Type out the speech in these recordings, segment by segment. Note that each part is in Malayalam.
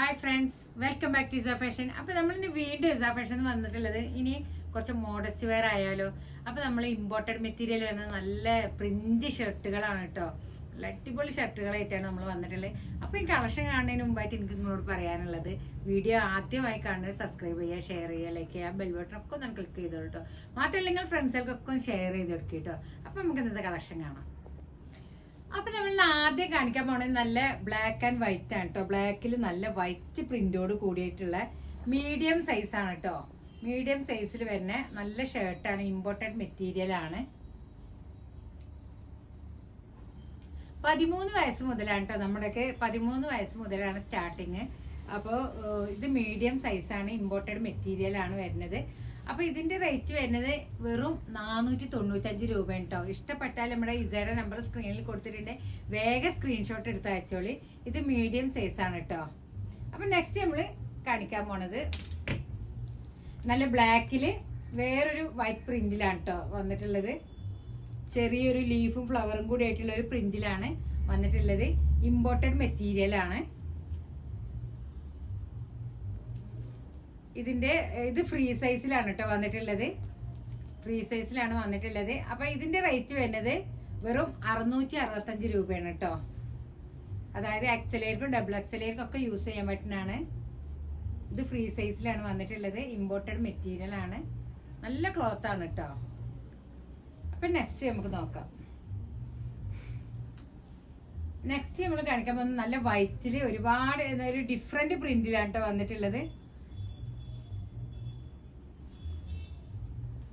Hi friends welcome back to Isa fashion അപ്പൊ നമ്മൾ ഇന്ന് വീണ്ടും ഇസ ഫാഷൻ വന്നിട്ടുള്ളത് ഇനി കുറച്ച് മോഡസ്റ്റ് വെയർ ആയാലോ. അപ്പൊ നമ്മൾ ഇമ്പോർട്ടഡ് മെറ്റീരിയൽ വരുന്ന നല്ല പ്രിന്റ് ഷർട്ടുകളാണ് കേട്ടോ നല്ല അടിപൊളി ഷർട്ടുകളായിട്ടാണ് നമ്മൾ വന്നിട്ടുള്ളത്. അപ്പൊ ഈ കളക്ഷൻ കാണുന്നതിന് മുമ്പായിട്ട് എനിക്ക് നിങ്ങളോട് പറയാനുള്ളത് വീഡിയോ ആദ്യമായി കാണുന്നത് സബ്സ്ക്രൈബ് ചെയ്യുക ഷെയർ ചെയ്യുക ലൈക്ക് ചെയ്യുക ബെൽ ബട്ടൺ ഒക്കെ ഒന്ന് ക്ലിക്ക് ചെയ്തോളൂ കേട്ടോ മാത്രമല്ല നിങ്ങൾ ഫ്രണ്ട്സുകൾക്കൊക്കെ ഷെയർ ചെയ്ത് കൊടുക്കുക കേട്ടോ അപ്പൊ നമുക്ക് ഇന്നത്തെ കളക്ഷൻ കാണാം. അപ്പൊ നമ്മൾ ആദ്യം കാണിക്കാൻ പോണേ നല്ല ബ്ലാക്ക് ആൻഡ് വൈറ്റ് ആണ് കേട്ടോ ബ്ലാക്കിൽ നല്ല വൈറ്റ് പ്രിന്റോട് കൂടിയിട്ടുള്ള മീഡിയം സൈസ് ആണ് കേട്ടോ മീഡിയം സൈസിൽ വരുന്ന നല്ല ഷർട്ടാണ് ഇമ്പോർട്ടന്റ് മെറ്റീരിയൽ ആണ്. പതിമൂന്ന് വയസ്സ് മുതലാണ് കേട്ടോ നമ്മുടെയൊക്കെ പതിമൂന്ന് വയസ്സ് മുതലാണ് സ്റ്റാർട്ടിങ് അപ്പോൾ ഇത് മീഡിയം സൈസാണ് ഇമ്പോർട്ടഡ് മെറ്റീരിയൽ ആണ് വരുന്നത്. അപ്പൊ ഇതിന്റെ റേറ്റ് വരുന്നത് വെറും നാനൂറ്റി തൊണ്ണൂറ്റഞ്ച് രൂപയാണ് കേട്ടോ ഇഷ്ടപ്പെട്ടാൽ നമ്മുടെ ഇസയുടെ നമ്പർ സ്ക്രീനിൽ കൊടുത്തിട്ടുണ്ട്. വേഗം സ്ക്രീൻഷോട്ട് എടുത്ത് അയച്ചോളി. ഇത് മീഡിയം സൈസ് ആണ് കേട്ടോ അപ്പൊ നെക്സ്റ്റ് നമ്മൾ കാണിക്കാൻ പോണത് നല്ല ബ്ലാക്കിൽ വേറൊരു വൈറ്റ് പ്രിന്റിലാണ് കേട്ടോ വന്നിട്ടുള്ളത്. ചെറിയൊരു ലീഫും ഫ്ലവറും കൂടി ആയിട്ടുള്ള ഒരു പ്രിന്റിലാണ് വന്നിട്ടുള്ളത്. ഇമ്പോർട്ടഡ് മെറ്റീരിയൽ ഇതിന്റെ ഇത് ഫ്രീ സൈസിലാണ് കേട്ടോ വന്നിട്ടുള്ളത്. ഫ്രീ സൈസിലാണ് വന്നിട്ടുള്ളത്. അപ്പൊ ഇതിന്റെ റേറ്റ് വരുന്നത് വെറും അറുന്നൂറ്റി അറുപത്തഞ്ച് രൂപയാണ് കേട്ടോ അതായത് എക്സലേർക്കും ഡബിൾ എക്സലേർക്കും ഒക്കെ യൂസ് ചെയ്യാൻ പറ്റുന്നതാണ്. ഇത് ഫ്രീ സൈസിലാണ് വന്നിട്ടുള്ളത്. ഇമ്പോർട്ടഡ് മെറ്റീരിയൽ ആണ്. നല്ല ക്ലോത്ത് ആണ് കേട്ടോ അപ്പൊ നെക്സ്റ്റ് നമുക്ക് നോക്കാം. നെക്സ്റ്റ് നമ്മൾ കാണിക്കാൻ പോകുന്നത് നല്ല വൈറ്റിൽ ഒരുപാട് ഒരു ഡിഫറെന്റ് പ്രിന്റിലാണ് കേട്ടോ വന്നിട്ടുള്ളത്.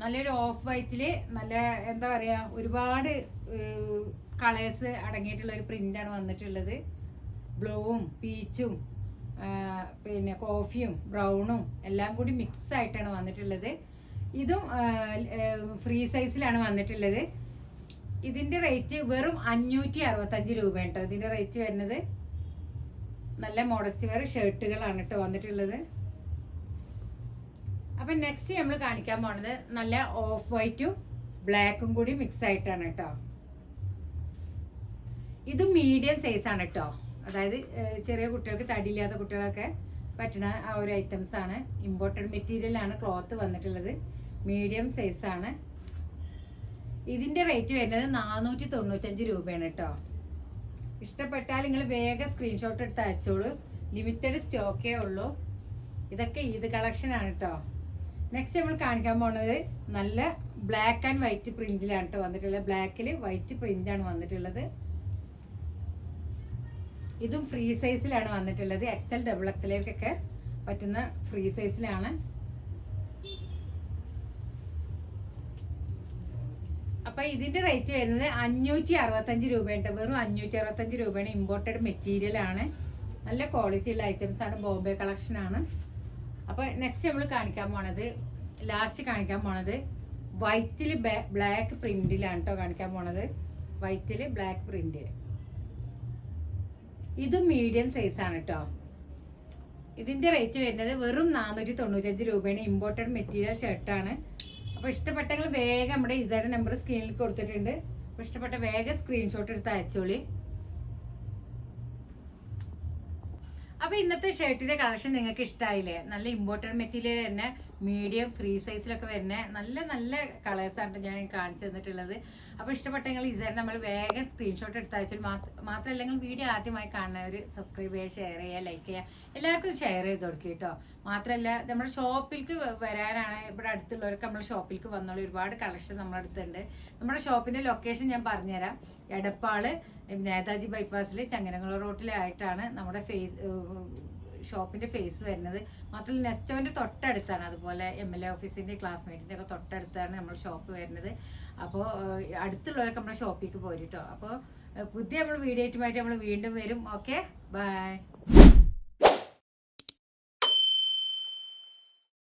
നല്ലൊരു ഓഫ് വൈറ്റിൽ നല്ല എന്താ പറയാ ഒരുപാട് കളേഴ്സ് അടങ്ങിയിട്ടുള്ള ഒരു പ്രിന്റാണ് വന്നിട്ടുള്ളത്. ബ്ലൂവും പീച്ചും പിന്നെ കോഫിയും ബ്രൗണും എല്ലാം കൂടി മിക്സ് ആയിട്ടാണ് വന്നിട്ടുള്ളത്. ഇതും ഫ്രീ സൈസിലാണ് വന്നിട്ടുള്ളത്. ഇതിന്റെ റേറ്റ് വെറും അഞ്ഞൂറ്റി അറുപത്തഞ്ച് രൂപ കേട്ടോ ഇതിന്റെ റേറ്റ് വരുന്നത്. നല്ല മോഡസ്റ്റ് വെയർ ഷർട്ടുകളാണ് കേട്ടോ വന്നിട്ടുള്ളത്. അപ്പൊ നെക്സ്റ്റ് നമ്മൾ കാണിക്കാൻ പോണത് നല്ല ഓഫ് വൈറ്റും ബ്ലാക്കും കൂടി മിക്സ് ആയിട്ടാണ് കേട്ടോ. ഇത് മീഡിയം സൈസ് ആണ് കേട്ടോ. അതായത് ചെറിയ കുട്ടികൾക്ക് തടിയില്ലാത്ത കുട്ടികളൊക്കെ പറ്റുന്ന ആ ഒരു ഐറ്റംസ് ആണ്. ഇമ്പോർട്ടഡ് മെറ്റീരിയൽ ആണ് ക്ലോത്ത് വന്നിട്ടുള്ളത്. മീഡിയം സൈസ് ആണ്. ഇതിന്റെ റേറ്റ് വരുന്നത് നാനൂറ്റി തൊണ്ണൂറ്റഞ്ച് രൂപയാണ് കേട്ടോ. ഇഷ്ടപ്പെട്ടാൽ നിങ്ങൾ വേഗം സ്ക്രീൻഷോട്ട് എടുത്ത് അയച്ചോളൂ. ലിമിറ്റഡ് സ്റ്റോക്കേ ഉള്ളൂ. ഇതൊക്കെ ഈദ് കളക്ഷൻ ആണ് കേട്ടോ. നെക്സ്റ്റ് നമ്മൾ കാണിക്കാൻ പോണത് നല്ല ബ്ലാക്ക് ആൻഡ് വൈറ്റ് പ്രിന്റിലാണ് കേട്ടോ വന്നിട്ടുള്ളത്. ബ്ലാക്കിൽ വൈറ്റ് പ്രിന്റ് ആണ് വന്നിട്ടുള്ളത്. ഇതും ഫ്രീ സൈസിലാണ് വന്നിട്ടുള്ളത്. എക്സൽ ഡബിൾ എക്സലേക്കൊക്കെ പറ്റുന്ന ഫ്രീ സൈസിലാണ് അപ്പൊ ഇതിന്റെ റേറ്റ് വരുന്നത് അഞ്ഞൂറ്റി അറുപത്തഞ്ച് രൂപയുണ്ട് വെറും അഞ്ഞൂറ്റി അറുപത്തഞ്ച് രൂപയാണ് ഇമ്പോർട്ടഡ് മെറ്റീരിയൽ ആണ്. നല്ല ക്വാളിറ്റി ഉള്ള ഐറ്റംസ് ആണ് ബോംബെ കളക്ഷൻ ആണ്. അപ്പൊ നെക്സ്റ്റ് നമ്മൾ കാണിക്കാൻ പോണത് ലാസ്റ്റ് കാണിക്കാൻ പോണത് വൈറ്റിൽ ബ്ലാക്ക് പ്രിന്റിലാണ് കേട്ടോ കാണിക്കാൻ പോണത്. വൈറ്റിൽ ബ്ലാക്ക് പ്രിന്റ് ഇതും മീഡിയം സൈസാണ് കേട്ടോ ഇതിന്റെ റേറ്റ് വരുന്നത് വെറും നാനൂറ്റി തൊണ്ണൂറ്റഞ്ച് രൂപയാണ് ഇമ്പോർട്ടഡ് മെറ്റീരിയൽ ഷർട്ടാണ് അപ്പൊ ഇഷ്ടപ്പെട്ടെങ്കിൽ വേഗം നമ്മുടെ ഇസയുടെ നമ്പർ സ്ക്രീനിൽ കൊടുത്തിട്ടുണ്ട്. ഇഷ്ടപ്പെട്ട വേഗം സ്ക്രീൻഷോട്ട് എടുത്ത് അയച്ചോളി. അപ്പൊ ഇന്നത്തെ ഷർട്ടിന്റെ കളക്ഷൻ നിങ്ങൾക്ക് ഇഷ്ടമായില്ലേ നല്ല ഇമ്പോർട്ടന്റ് മെറ്റീരിയൽ തന്നെ. മീഡിയം ഫ്രീ സൈസിലൊക്കെ വരുന്ന നല്ല നല്ല കളേഴ്സാണ് ഞാൻ കാണിച്ചു തന്നിട്ടുള്ളത്. അപ്പോൾ ഇഷ്ടപ്പെട്ടെങ്കിൽ ഇസർ നമ്മൾ വേഗം സ്ക്രീൻഷോട്ട് എടുത്ത് അയച്ചാൽ മാത്രമല്ല വീഡിയോ ആദ്യമായി കാണുന്നവർ സബ്സ്ക്രൈബ് ചെയ്യുക ഷെയർ ചെയ്യുക ലൈക്ക് ചെയ്യുക. എല്ലാവർക്കും ഷെയർ ചെയ്ത് കൊടുക്കുക കേട്ടോ. മാത്രമല്ല നമ്മുടെ ഷോപ്പിലേക്ക് വരാനാണ് ഇവിടെ അടുത്തുള്ളവർക്ക് നമ്മൾ ഷോപ്പിലേക്ക് വന്നുള്ള ഒരുപാട് കളക്ഷൻ നമ്മുടെ അടുത്തുണ്ട്. നമ്മുടെ ഷോപ്പിന്റെ ലൊക്കേഷൻ ഞാൻ പറഞ്ഞുതരാം. എടപ്പാൾ നേതാജി ബൈപ്പാസിൽ ചങ്ങനകുളം റോട്ടിലായിട്ടാണ് നമ്മുടെ ഫേസ് ഷോപ്പിന്റെ ഫേസ് വരുന്നത്. മാത്രമല്ല നെസ്റ്റോന്റെ തൊട്ടടുത്താണ്. അതുപോലെ എം എൽ എ ഓഫീസിന്റെ ക്ലാസ്മേറ്റിന്റെ ഒക്കെ തൊട്ടടുത്താണ് നമ്മൾ ഷോപ്പ് വരുന്നത്. അപ്പോൾ അടുത്തുള്ളവരൊക്കെ നമ്മുടെ ഷോപ്പിലേക്ക് പോരിട്ടോ അപ്പോൾ പുതിയ നമ്മൾ വീഡിയോ ആയിട്ട് നമ്മൾ വീണ്ടും വരും. ഓക്കെ? ബൈ.